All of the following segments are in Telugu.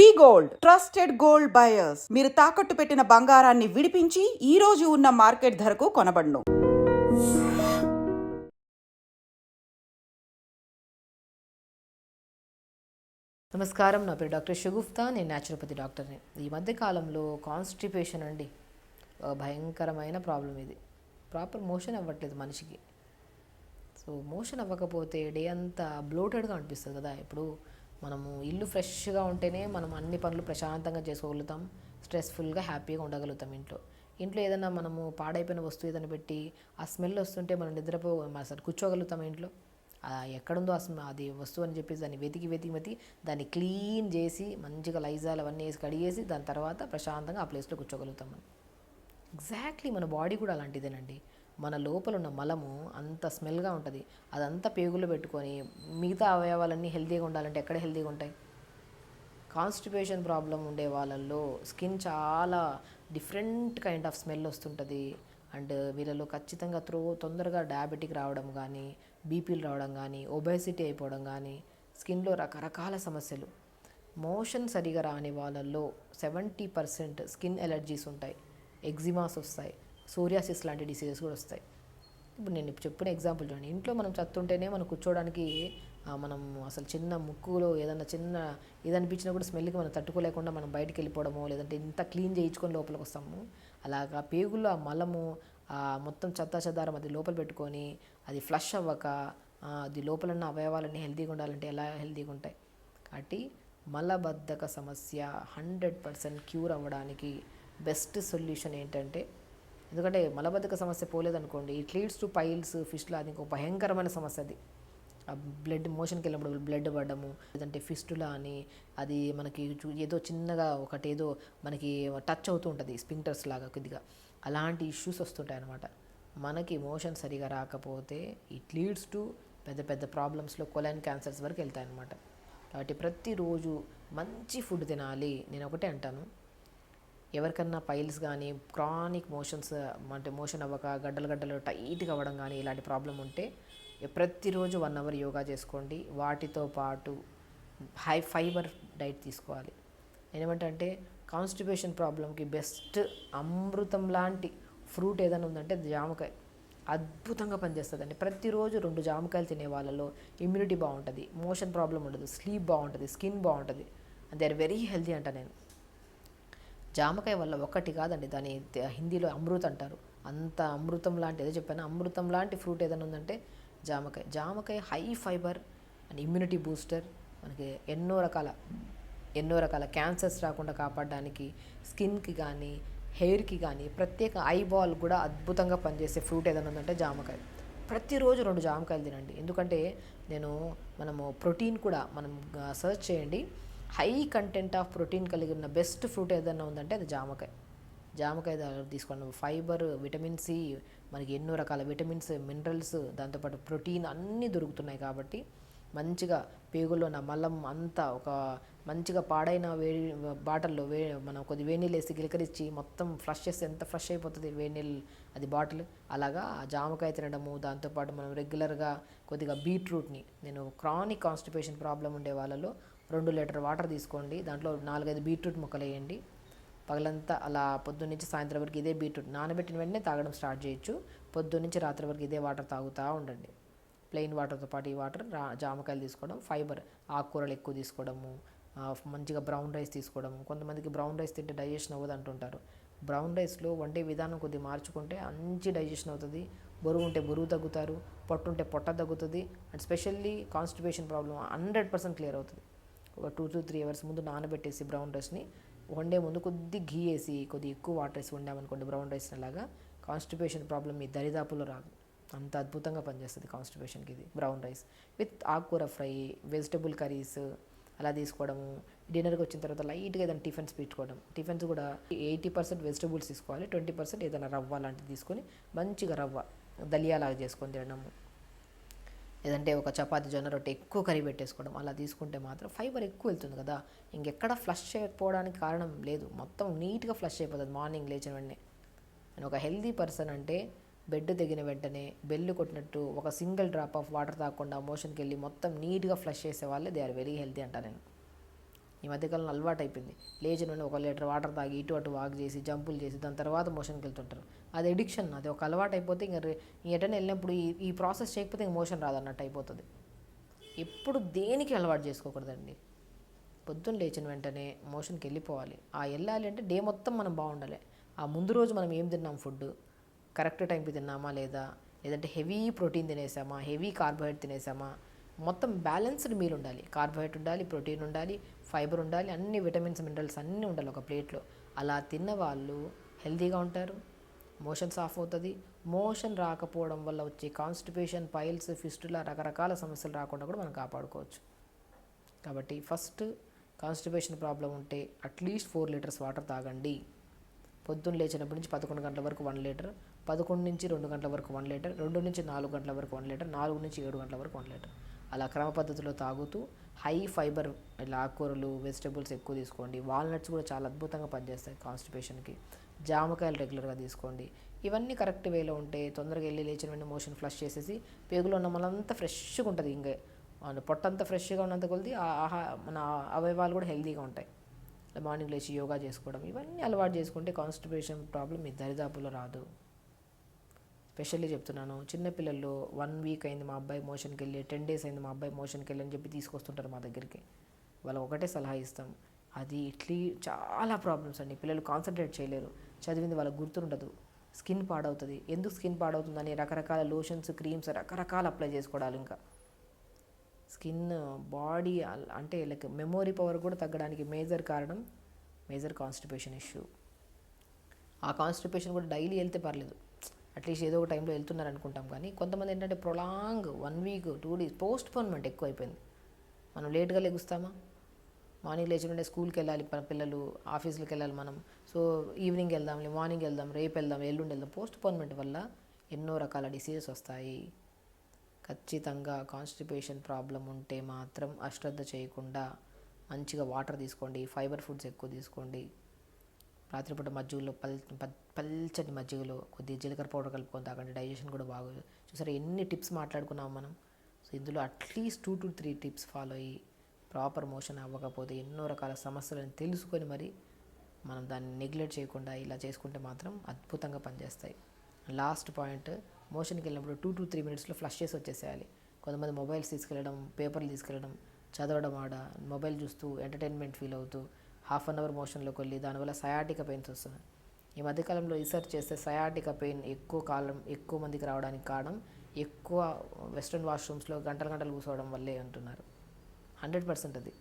V gold. Trusted gold buyers. మీరు తాకట్టు పెట్టిన బంగారాన్ని విడిపించి ఈ రోజు ఉన్న మార్కెట్ ధరకు కొనబడను. నమస్కారం. నా పేరు డాక్టర్ షుగుఫ్తా. నేను న్యాచురోపతి డాక్టర్ని. ఈ మధ్య కాలంలో కాన్స్టిపేషన్ అండి. భయంకరమైన ప్రాబ్లం ఇది. ప్రాపర్ మోషన్ అవ్వట్లేదు మనిషికి. సో మోషన్ అవ్వకపోతే డే అంతా బ్లోటెడ్గా అనిపిస్తుంది కదా. ఇప్పుడు మనము ఇల్లు ఫ్రెష్గా ఉంటేనే మనం అన్ని పనులు ప్రశాంతంగా చేసుకోగలుగుతాం స్ట్రెస్ఫుల్గా హ్యాపీగా ఉండగలుగుతాం ఇంట్లో. ఇంట్లో ఏదైనా మనము పాడైపోయిన వస్తువు ఏదైనా పెట్టి ఆ స్మెల్ వస్తుంటే మనం నిద్రపో అసలు కూర్చోగలుగుతాం ఇంట్లో? ఎక్కడుందో ఆ అది వస్తువు అని చెప్పేసి దాన్ని వెతికి వెతికి వెతికి దాన్ని క్లీన్ చేసి మంచిగా లైజాల్ అవన్నీ వేసి కడిగేసి దాని తర్వాత ప్రశాంతంగా ఆ ప్లేస్లో కూర్చోగలుగుతాం మనం. ఎగ్జాక్ట్లీ మన బాడీ కూడా అలాంటిదేనండి. మన లోపల ఉన్న మలము అంత స్మెల్గా ఉంటుంది. అదంతా పేగులు పెట్టుకొని మిగతా అవయవాలన్నీ హెల్తీగా ఉండాలంటే ఎక్కడ హెల్తీగా ఉంటాయి? కాన్స్టిపేషన్ ప్రాబ్లం ఉండే వాళ్ళల్లో స్కిన్ చాలా డిఫరెంట్ కైండ్ ఆఫ్ స్మెల్ వస్తుంటుంది. అండ్ వీళ్ళలో ఖచ్చితంగా త్రో తొందరగా డయాబెటిక్ రావడం కానీ బీపీలు రావడం కానీ ఒబేసిటీ అయిపోవడం కానీ స్కిన్లో రకరకాల సమస్యలు. మోషన్ సరిగా రాని వాళ్ళల్లో సెవెంటీ పర్సెంట్ స్కిన్ ఎలర్జీస్ ఉంటాయి. ఎగ్జిమాస్ వస్తాయి. సోరియాసిస్ లాంటి డిసీజెస్ కూడా వస్తాయి. ఇప్పుడు నేను ఇప్పుడు చెప్పిన ఎగ్జాంపుల్ చూడండి. ఇంట్లో మనం చత్తుంటేనే మనం కూర్చోవడానికి మనం అసలు చిన్న ముక్కులో ఏదన్నా చిన్న ఏదనిపించినా కూడా స్మెల్కి మనం తట్టుకోలేకుండా మనం బయటికి వెళ్ళిపోవడము లేదంటే ఇంత క్లీన్ చేయించుకొని లోపలికి వస్తాము. అలాగా పేగుల్లో ఆ మలము ఆ మొత్తం చెత్త చెదారం అది లోపల పెట్టుకొని అది ఫ్లష్ అవ్వక అది లోపల ఉన్న అవయవాలన్నీ హెల్తీగా ఉండాలంటే ఎలా హెల్తీగా ఉంటాయి? కాబట్టి మలబద్ధక సమస్య హండ్రెడ్ పర్సెంట్ క్యూర్ అవ్వడానికి బెస్ట్ సొల్యూషన్ ఏంటంటే ఎందుకంటే మలబద్ధక సమస్య పోలేదనుకోండి ఇట్ లీడ్స్ టు పైల్స్ ఫిష్లో అది ఇంకో భయంకరమైన సమస్య అది. ఆ బ్లడ్ మోషన్కి వెళ్ళినప్పుడు బ్లడ్ పడడము లేదంటే ఫిస్టులా అని అది మనకి చూ- ఏదో చిన్నగా ఒకటి ఏదో మనకి టచ్ అవుతూ ఉంటుంది స్పింక్టర్స్ లాగా కొద్దిగా. అలాంటి ఇష్యూస్ వస్తుంటాయి అనమాట మనకి మోషన్ సరిగా రాకపోతే ఇట్ లీడ్స్ టు పెద్ద పెద్ద ప్రాబ్లమ్స్లో కొలైన్ క్యాన్సర్స్ వరకు వెళ్తాయి అనమాట కాబట్టి ప్రతిరోజు మంచి ఫుడ్ తినాలి నేను ఒకటే అంటాను. ఎవరికన్నా పైల్స్ కానీ క్రానిక్ మోషన్స్ అంటే మోషన్ అవ్వక గడ్డలు గడ్డలు టైట్గా అవ్వడం కానీ ఇలాంటి ప్రాబ్లం ఉంటే ప్రతిరోజు వన్ అవర్ యోగా చేసుకోండి. వాటితో పాటు హై ఫైబర్ డైట్ తీసుకోవాలి. ఏమంటే అంటే కాన్స్టిపేషన్ ప్రాబ్లంకి బెస్ట్ అమృతం లాంటి ఫ్రూట్ ఏదైనా ఉందంటే జామకాయ. అద్భుతంగా పనిచేస్తుందండి. ప్రతిరోజు రెండు జామకాయలు తినే వాళ్ళలో ఇమ్యూనిటీ బాగుంటుంది మోషన్ ప్రాబ్లం ఉండదు. స్లీప్ బాగుంటుంది స్కిన్ బాగుంటుంది దే ఆర్ వెరీ హెల్తీ అంట నేను. జామకాయ వల్ల ఒక్కటి కాదండి దాని హిందీలో అమృత్ అంటారు. అంత అమృతం లాంటి ఏదో చెప్పాను అమృతం లాంటి ఫ్రూట్ ఏదైనా ఉందంటే జామకాయ. జామకాయ high fibre and immunity booster మనకి ఎన్నో రకాల ఎన్నో రకాల క్యాన్సర్స్ రాకుండా కాపాడడానికి స్కిన్కి కానీ హెయిర్కి కానీ ప్రత్యేక ఐబాల్ కూడా అద్భుతంగా పనిచేసే ఫ్రూట్ ఏదైనా ఉందంటే జామకాయ. ప్రతిరోజు రెండు జామకాయలు తినండి. ఎందుకంటే నేను మనము ప్రోటీన్ కూడా మనం సర్చ్ చేయండి. హై కంటెంట్ ఆఫ్ ప్రోటీన్ కలిగి ఉన్న బెస్ట్ ఫ్రూట్ ఏదైనా ఉందంటే అది జామకాయ. జామకాయ దా- తీసుకోండి. ఫైబర్ విటమిన్ సి మనకి ఎన్నో రకాల విటమిన్స్ మినరల్స్ దాంతోపాటు ప్రోటీన్ అన్నీ దొరుకుతున్నాయి కాబట్టి మంచిగా పేగుల్లో నా మలం అంతా ఒక మంచిగా పాడైన వేడి బాటిల్లో వే మనం కొద్ది వేడి వేసి గిలకరించి మొత్తం ఫ్రెష్ చేస్తే ఎంత ఫ్రెష్ అయిపోతుంది వేడి అది బాటిల్. అలాగా ఆ జామకాయ తినడము దాంతోపాటు మనం రెగ్యులర్గా కొద్దిగా బీట్రూట్ని నేను క్రానిక్ కాన్స్టిపేషన్ ప్రాబ్లం ఉండే వాళ్ళలో రెండు లీటర్ వాటర్ తీసుకోండి. దాంట్లో నాలుగైదు బీట్రూట్ ముక్కలు వేయండి. పగలంతా అలా పొద్దున్న నుంచి సాయంత్రం వరకు ఇదే బీట్రూట్ నానబెట్టిన వెంటనే తాగడం స్టార్ట్ చేయొచ్చు. పొద్దున్న నుంచి రాత్రి వరకు ఇదే వాటర్ తాగుతూ ఉండండి. ప్లెయిన్ వాటర్తో పాటు ఈ వాటర్ రా జామకాయలు తీసుకోవడం ఫైబర్ ఆకుకూరలు ఎక్కువ తీసుకోవడము మంచిగా బ్రౌన్ రైస్ తీసుకోవడం కొంతమందికి బ్రౌన్ రైస్ తింటే డైజెషన్ అవ్వదు అంటుంటారు. బ్రౌన్ రైస్లో వండే విధానం కొద్దిగా మార్చుకుంటే మంచి డైజెషన్ అవుతుంది. బరువు ఉంటే బరువు తగ్గుతారు పొట్టు ఉంటే పొట్ట తగ్గుతుంది. And specially constipation problem hundred percent clear అవుతుంది. ఒక టూ టు త్రీ అవర్స్ ముందు నానబెట్టేసి బ్రౌన్ రైస్ని వండే ముందు కొద్ది ఘీ వేసి కొద్ది ఎక్కువ వాటర్ వేసి వండామనుకోండి బ్రౌన్ రైస్ అలాగా కాన్స్టిపేషన్ ప్రాబ్లం మీ దరిదాపులో రాదు. అంత అద్భుతంగా పనిచేస్తుంది కాన్స్టిపేషన్కి ఇది బ్రౌన్ రైస్ విత్ ఆకుకూర ఫ్రై వెజిటబుల్ కర్రీస్ అలా తీసుకోవడము డిన్నర్కి వచ్చిన తర్వాత లైట్గా ఏదైనా టిఫిన్స్ పెట్టుకోవడం. టిఫిన్స్ కూడా ఎయిటీ పర్సెంట్ వెజిటబుల్స్ తీసుకోవాలి ట్వంటీ పర్సెంట్ ఏదైనా రవ్వ లాంటిది తీసుకొని మంచిగా రవ్వ దలియాలాగా చేసుకొని తినడము. లేదంటే ఒక చపాతి జొన్న రొట్టె ఎక్కువ కర్రీ పెట్టేసుకోవడం అలా తీసుకుంటే మాత్రం ఫైబర్ ఎక్కువ వెళ్తుంది కదా. ఇంకెక్కడ ఫ్లష్ చేయకపోవడానికి కారణం లేదు. మొత్తం నీట్గా ఫ్లష్ అయిపోతుంది మార్నింగ్ లేచిన వెంటనే. నేను ఒక హెల్దీ పర్సన్ అంటే బెడ్ తెగిన వెంటనే బెల్లు కొట్టినట్టు ఒక సింగిల్ డ్రాప్ ఆఫ్ వాటర్ తాగకుండా మోషన్కి వెళ్ళి మొత్తం నీట్గా ఫ్లష్ చేసే వాళ్ళే. దే ఆర్ వెరీ హెల్తీ అంటా నేను. ఈ మధ్యకాలంలో అలవాటు అయిపోయింది లేచి నుండి ఒక లీటర్ వాటర్ తాగి ఇటు అటు వాక్ చేసి జంపులు చేసి దాని తర్వాత మోషన్కి వెళ్తుంటారు. అది ఎడిక్షన్ అది ఒక అలవాటు అయిపోతే ఇంకా ఎటైనా వెళ్ళినప్పుడు ఈ ఈ ప్రాసెస్ చేయకపోతే ఇంక మోషన్ రాదన్నట్టు అయిపోతుంది. ఎప్పుడు దేనికి అలవాటు చేసుకోకూడదండి? పొద్దున్న లేచిన వెంటనే మోషన్కి వెళ్ళిపోవాలి. ఆ వెళ్ళాలి అంటే డే మొత్తం మనం బాగుండాలి. ఆ ముందు రోజు మనం ఏం తిన్నాం? ఫుడ్ కరెక్ట్ టైంకి తిన్నామా లేదా? లేదంటే హెవీ ప్రోటీన్ తినేసామా? హెవీ కార్బోహైడ్రేట్ తినేసామా? మొత్తం బ్యాలెన్స్డ్ మీల్ ఉండాలి. కార్బోహైడ్రేట్ ఉండాలి ప్రోటీన్ ఉండాలి ఫైబర్ ఉండాలి అన్ని విటమిన్స్ మినరల్స్ అన్నీ ఉండాలి ఒక ప్లేట్లో. అలా తిన్న వాళ్ళు హెల్తీగా ఉంటారు మోషన్స్ ఆఫ్ అవుతుంది. మోషన్ రాకపోవడం వల్ల వచ్చే కాన్స్టిపేషన్ పైల్స్ ఫిస్టులా రకరకాల సమస్యలు రాకుండా కూడా మనం కాపాడుకోవచ్చు. కాబట్టి ఫస్ట్ కాన్స్టిపేషన్ ప్రాబ్లం ఉంటే at least four litres water తాగండి. పొద్దున్న లేచినప్పటి నుంచి పదకొండు గంటల వరకు వన్ లీటర్ పదకొండు నుంచి రెండు గంటల వరకు వన్ లీటర్ రెండు నుంచి నాలుగు గంటల వరకు వన్ లీటర్ నాలుగు నుంచి ఏడు గంటల వరకు వన్ లీటర్. అలా క్రమ పద్ధతిలో తాగుతూ హై ఫైబర్ ఇలా ఆకుకూరలు వెజిటబుల్స్ ఎక్కువ తీసుకోండి. వాల్నట్స్ కూడా చాలా అద్భుతంగా పనిచేస్తాయి కాన్స్టిపేషన్కి. జామకాయలు రెగ్యులర్గా తీసుకోండి. ఇవన్నీ కరెక్ట్ వేలో ఉంటే తొందరగా వెళ్ళి లేచిన వెంటనే మోషన్ ఫ్లష్ చేసేసి పేగులో ఉన్న మనంతా ఫ్రెష్గా ఉంటుంది. ఇంకే పొట్టంతా ఫ్రెష్గా ఉన్నంత కొలిది ఆహా మన అవయవాలు కూడా హెల్తీగా ఉంటాయి. మార్నింగ్ లేచి యోగా చేసుకోవడం ఇవన్నీ అలవాటు చేసుకుంటే కాన్స్టిపేషన్ ప్రాబ్లం మీ దరిదాపులో రాదు. స్పెషల్లీ చెప్తున్నాను. చిన్నపిల్లల్లో వన్ వీక్ అయింది మా అబ్బాయి మోషన్కి వెళ్ళి టెన్ డేస్ అయింది మా అబ్బాయి మోషన్కి వెళ్ళి అని చెప్పి తీసుకొస్తుంటారు మా దగ్గరికి. వాళ్ళు ఒకటే సలహా ఇస్తాం. అది ఇట్లీ చాలా ప్రాబ్లమ్స్ అండి. పిల్లలు కాన్సన్ట్రేట్ చేయలేరు. చదివింది వాళ్ళకి గుర్తుండదు. స్కిన్ పాడవుతుంది. ఎందుకు స్కిన్ పాడవుతుందని రకరకాల లోషన్స్ క్రీమ్స్ రకరకాల అప్లై చేసుకోవాలి ఇంకా. స్కిన్ బాడీ అంటే లైక్ మెమొరీ పవర్ కూడా తగ్గడానికి మేజర్ కారణం మేజర్ కాన్స్టిపేషన్ ఇష్యూ ఆ కాన్స్టిపేషన్ కూడా డైలీ వెళ్తే పర్లేదు. అట్లీస్ట్ ఏదో ఒక టైంలో వెళ్తున్నారు అనుకుంటాం కానీ కొంతమంది ఏంటంటే prolong one week two days postponement ఎక్కువైపోయింది. మనం లేట్గా లెగుస్తామా? మార్నింగ్ లేచి ఉండే స్కూల్కి వెళ్ళాలి పిల్లలు ఆఫీసులకు వెళ్ళాలి మనం. సో ఈవినింగ్ వెళ్దాం మార్నింగ్ వెళ్దాం రేపు వెళ్దాం ఎల్లుండి వెళ్దాం. పోస్ట్ పోన్మెంట్ వల్ల ఎన్నో రకాల డిసీజెస్ వస్తాయి. ఖచ్చితంగా కాన్స్టిపేషన్ ప్రాబ్లం ఉంటే మాత్రం అశ్రద్ధ చేయకుండా మంచిగా వాటర్ తీసుకోండి ఫైబర్ ఫుడ్స్ ఎక్కువ తీసుకోండి. రాత్రిపూట మజ్జిగలో పల్ పల్- పల్చని మజ్జిగలో కొద్దిగా జీలకర్ర పౌడర్ కలుపుకొని తాగండి. డైజెషన్ కూడా బాగోదు చూసారా? ఎన్ని టిప్స్ మాట్లాడుకున్నాం మనం. సో ఇందులో at least two to three tips follow అయ్యి ప్రాపర్ మోషన్ అవ్వకపోతే ఎన్నో రకాల సమస్యలను తెలుసుకొని మరి మనం దాన్ని నెగ్లెక్ట్ చేయకుండా ఇలా చేసుకుంటే మాత్రం అద్భుతంగా పనిచేస్తాయి. లాస్ట్ పాయింట్ మోషన్కి వెళ్ళినప్పుడు టూ టు త్రీ మినిట్స్లో ఫ్లష్ చేసి వచ్చేసేయాలి. కొంతమంది మొబైల్స్ తీసుకెళ్ళడం పేపర్లు తీసుకెళ్ళడం చదవడం ఆడ మొబైల్ చూస్తూ ఎంటర్టైన్మెంట్ ఫీల్ అవుతూ హాఫ్ అన్ అవర్ మోషన్లోకి వెళ్ళి దానివల్ల సయాటిక పెయిన్స్ వస్తున్నాయి. ఈ మధ్యకాలంలో రీసెర్చ్ చేస్తే సయాటిక పెయిన్ ఎక్కువ కాలం ఎక్కువ మందికి రావడానికి కారణం ఎక్కువ వెస్ట్రన్ వాష్రూమ్స్లో గంటలు గంటలు కూర్చోవడం వల్లే అంటున్నారు. హండ్రెడ్ పర్సెంట్ అది.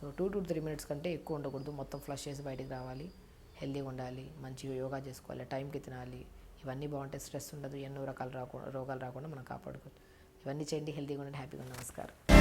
So two to three minutes కంటే ఎక్కువ ఉండకూడదు. మొత్తం ఫ్లష్ చేసి బయటికి రావాలి. హెల్తీగా ఉండాలి. మంచిగా యోగా చేసుకోవాలి. టైంకి తినాలి. ఇవన్నీ బాగుంటే స్ట్రెస్ ఉండదు. ఎన్నో రకాల రాకుండా రోగాలు రాకుండా మనం కాపాడుకోవచ్చు. ఇవన్నీ చేయండి. హెల్తీగా ఉండండి. హ్యాపీగా ఉండండి. నమస్కారం.